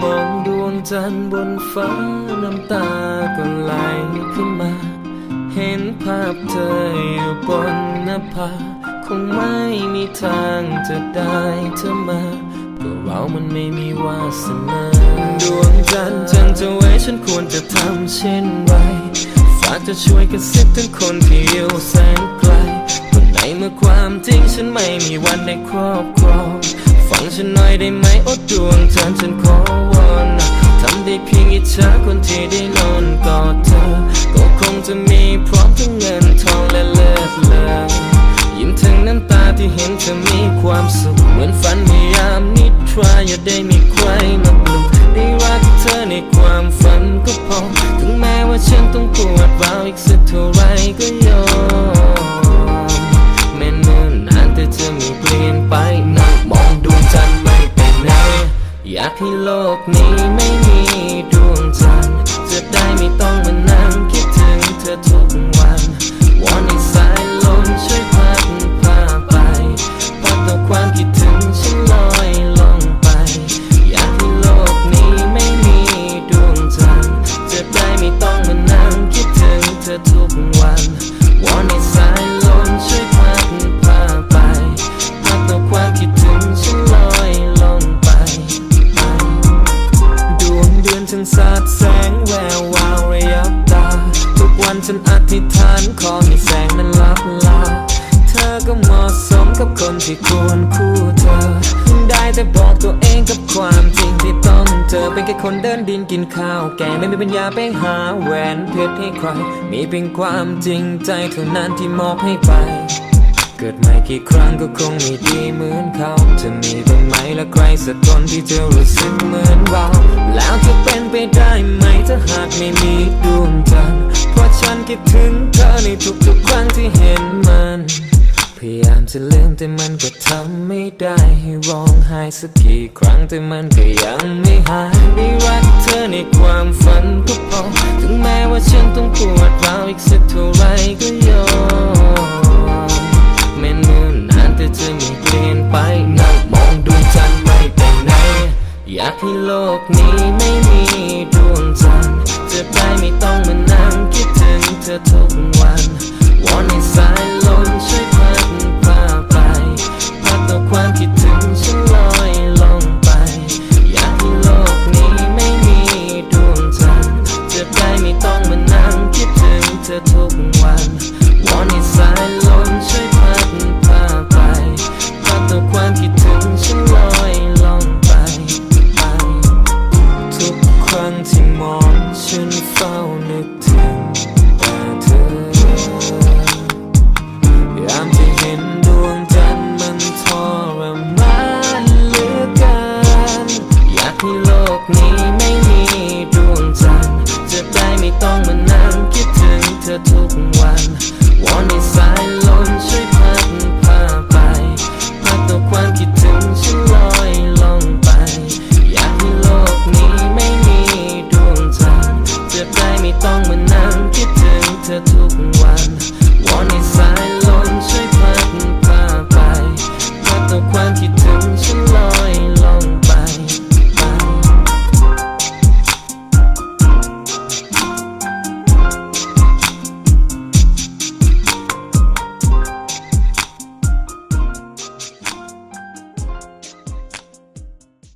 มองดวงจันทร์บนฟ้าน้ำตาก็ไหลขึ้นมา เห็นภาพเธออยู่บนหน้าผาคงไม่มีทางจะได้เธอมาก็เรามันไม่มีวาสนาดวงจันทร์จันจะไว้ฉันควรจะทำเช่นไรฝากจะช่วยกระซิบถึงคนที่อยู่แสนไกลวันไหนเมื่อความจริงฉันไม่มีวันได้ครอบครอง ฉันหน่อยได้ไหมโอ้ดวงจันทร์ฉันขอวอนนะทำได้เพียงอิจฉาคนที่ได้นอนกอดเธอ ก็คงจะมีพร้อมทั้งเงินทองและเลิศเลอยิ้มถึงน้ำตาที่เห็นเธอมีความสุข เหมือนฝันในยามนิทราอย่าได้มีใครมาปลุกได้รักเธอในความฝันก็พอ ถึงแม้ว่าฉันต้องปวดร้าวอีกสักเท่าไรก็ยอม อยากให้โลกนี้ไม่มีดวงจันทร์จะได้ไม่ต้องมานั่งคิดถึงเธอทุกวัน ฉันอธิษฐานขอให้แสงนั้นลับลา เธอก็เหมาะสมกับคนที่ควรคู่เธอ ได้แต่บอกตัวเองกับความจริงที่ต้องเจอเป็นแค่คนเดินดินกินข้าว แกไม่มีปัญญาไปหาแหวนเพชรให้ใคร มีเพียงความจริงใจเท่านั้นที่มอบให้ไปเกิดใหม่กี่ครั้งก็คงไม่ดีเหมือนเขา จะมีบ้างไหมและใครสักคนที่จะรู้สึกเหมือนเรา แล้วจะเป็นไปได้ไหมถ้าหากไม่มีดวงจันทร์ ฉันคิดถึงเธอในทุกๆครั้งที่เห็นมัน พยายามจะลืมแต่มันก็ทำไม่ได้ให้ร้องไห้สักกี่ครั้งแต่มันก็ยังไม่หายได้รักเธอในความฝันก็พอถึงแม้ว่าฉันต้องปวดร้าวอีกสักเท่าไรก็ยอมแม้เนิ่นนานแต่เธอไม่เปลี่ยนไปนั่งมองดวงจันทร์ไม่ไปไหนอยากให้โลกนี้ไม่มีดวงจันทร์จะได้ไม่ต้องมานั่งคิด ถึงเธอทุกวัน me.